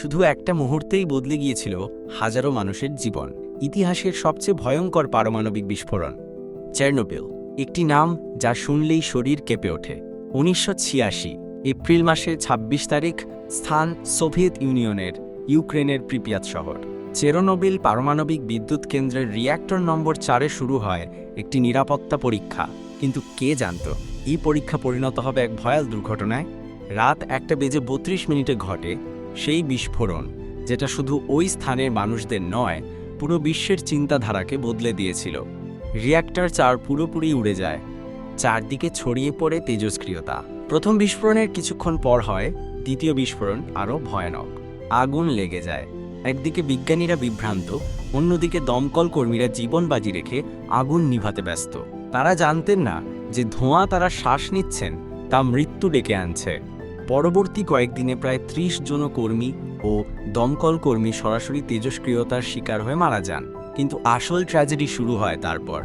শুধু একটা মুহূর্তেই বদলে গিয়েছিল হাজারো মানুষের জীবন। ইতিহাসের সবচেয়ে ভয়ঙ্কর পারমাণবিক বিস্ফোরণ, চেরনোবিল, একটি নাম যা শুনলেই শরীর কেঁপে ওঠে। উনিশশো ছিয়াশি, এপ্রিল মাসের ২৬ তারিখ, স্থান সোভিয়েত ইউনিয়নের ইউক্রেনের প্রিপিয়াত শহর। চেরোনোবিল পারমাণবিক বিদ্যুৎ কেন্দ্রের রিয়্যাক্টর নম্বর চারে শুরু হয় একটি নিরাপত্তা পরীক্ষা। কিন্তু কে জানত, এই পরীক্ষা পরিণত হবে এক ভয়াল দুর্ঘটনায়? রাত একটা বেজে বত্রিশ মিনিটে ঘটে সেই বিস্ফোরণ, যেটা শুধু ওই স্থানের মানুষদের নয়, পুরো বিশ্বের চিন্তাধারাকে বদলে দিয়েছিল। রিয়্যাক্টর চার পুরোপুরি উড়ে যায়। চারদিকে ছড়িয়ে পড়ে তেজস্ক্রিয়তা। প্রথম বিস্ফোরণের কিছুক্ষণ পর হয়, দ্বিতীয় বিস্ফোরণ আরও ভয়ানক। আগুন লেগে যায়। একদিকে বিজ্ঞানীরা বিভ্রান্ত, অন্যদিকে দমকল কর্মীরা জীবন বাজি রেখে আগুন নিভাতে ব্যস্ত। তারা জানতেন না যে ধোঁয়া তারা শ্বাস নিচ্ছেন, তা মৃত্যু ডেকে আনছে। পরবর্তী কয়েকদিনে প্রায় ত্রিশ জন কর্মী ও দমকল কর্মী সরাসরি তেজস্ক্রিয়তার শিকার হয়ে মারা যান। কিন্তু আসল ট্র্যাজেডি শুরু হয় তারপর।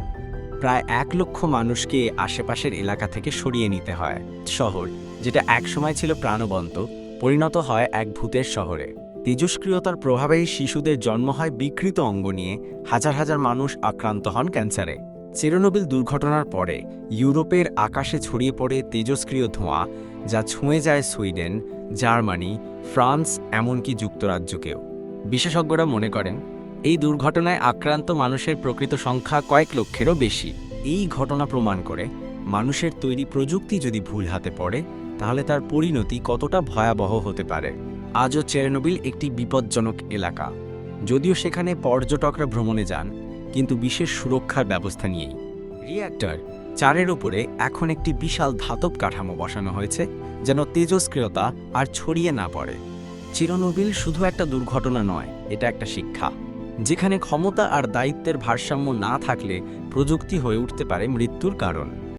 প্রায় এক লক্ষ মানুষকে আশেপাশের এলাকা থেকে সরিয়ে নিতে হয় শহর, যেটা একসময় ছিল প্রাণবন্ত, পরিণত হয় এক ভূতের শহরে। তেজস্ক্রিয়তার প্রভাবেই শিশুদের জন্ম হয় বিকৃত অঙ্গ নিয়ে হাজার হাজার মানুষ আক্রান্ত হন ক্যান্সারে। চেরোনোবিল দুর্ঘটনার পরে ইউরোপের আকাশে ছড়িয়ে পড়ে তেজস্ক্রিয় ধোঁয়া যা ছুঁয়ে যায় সুইডেন, জার্মানি, ফ্রান্স, এমনকি যুক্তরাজ্যকেও। বিশেষজ্ঞরা মনে করেন, এই দুর্ঘটনায় আক্রান্ত মানুষের প্রকৃত সংখ্যা কয়েক লক্ষেরও বেশি। এই ঘটনা প্রমাণ করে মানুষের তৈরি প্রযুক্তি যদি ভুল হাতে পড়ে, তাহলে তার পরিণতি কতটা ভয়াবহ হতে পারে। আজও চেরনোবিল একটি বিপজ্জনক এলাকা। যদিও সেখানে পর্যটকরা ভ্রমণে যান, কিন্তু বিশেষ সুরক্ষার ব্যবস্থা নিয়েই। রিয়্যাক্টর চারের উপরে এখন একটি বিশাল ধাতব কাঠামো বসানো হয়েছে, যেন তেজস্ক্রিয়তা আর ছড়িয়ে না পড়ে। চিরনবিল শুধু একটা দুর্ঘটনা নয়, এটা একটা শিক্ষা। যেখানে ক্ষমতা আর দায়িত্বের ভারসাম্য না থাকলে প্রযুক্তি হয়ে উঠতে পারে মৃত্যুর কারণ।